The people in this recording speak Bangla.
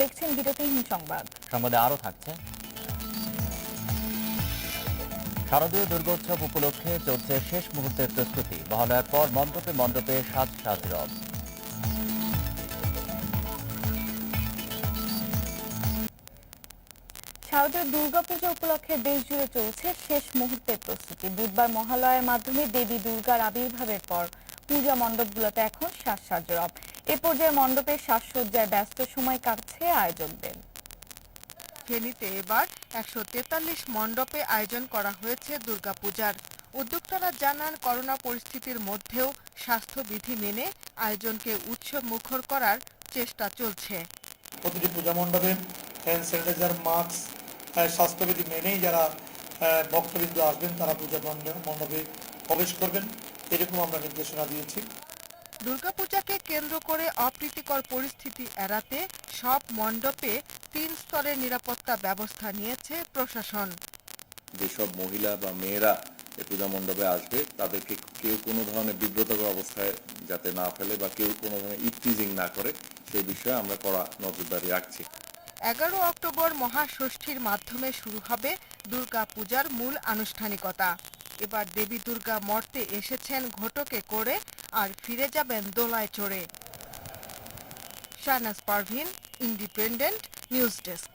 দেখছেন বিরতিহীন সংবাদ। সংবাদে আরও থাকছে। শারদীয় দুর্গোৎসব উপলক্ষে চলছে শেষ মুহূর্তের প্রস্তুতি। মহালয়ার পর মণ্ডপে মণ্ডপে সাজ সাজ রব। শারদীয় দুর্গাপূজা উপলক্ষে দেশ জুড়ে চলছে শেষ মুহূর্তের প্রস্তুতি। বুধবার মহালয়ের মাধ্যমে দেবী দুর্গার আবির্ভাবের পর পূজা মণ্ডপগুলোতে এখন সাজ রব। এ পর্যায়ে মণ্ডপের সাজসজ্জায় ব্যস্ত সময় কাটছে আয়োজকদের। ফেনীতে এবার একশো তেতাল্লিশ মণ্ডপে আয়োজন করা হয়েছে দুর্গাপূজার। উদ্যোক্তারা জানান করোনা পরিস্থিতির মধ্যেও স্বাস্থ্যবিধি মেনে আয়োজনকে উৎসব মুখর করার চেষ্টা চলছে। প্রতিটি পূজা মণ্ডপে হ্যান্ড স্যানিটাইজার মাস্ক স্বাস্থ্যবিধি মেনেই যারা আহ, ভক্তবৃন্দ আসবেন তারা পূজা মণ্ডপে প্রবেশ করবেন। এরকম আমরা নির্দেশনা দিয়েছি। দুর্গাপূজাকে কেন্দ্র করে অপ্রীতিকর পরিস্থিতি এড়াতে সব মণ্ডপে তিন স্তরের নিরাপত্তা ব্যবস্থা নিয়েছে প্রশাসন। যেসব মহিলা বা মেয়েরা এই পূজা মণ্ডপে আসবে তাদেরকে কেউ কোনো ধরনের বিব্রতকর অবস্থায় যাতে না ফেলে বা কেউ কোনো ধরনের ইপটিজিং না করে সেই বিষয়ে আমরা কড়া নজরদারি রাখছি। এগারো অক্টোবর মহাষষ্ঠীর মাধ্যমে শুরু হবে দুর্গা পূজার মূল আনুষ্ঠানিকতা। এবার দেবী দুর্গা মর্তে এসেছেন ঘটকে করে আর ফিরে যাবেন দোলায় চড়ে। Shahnaz Parvin independent news desk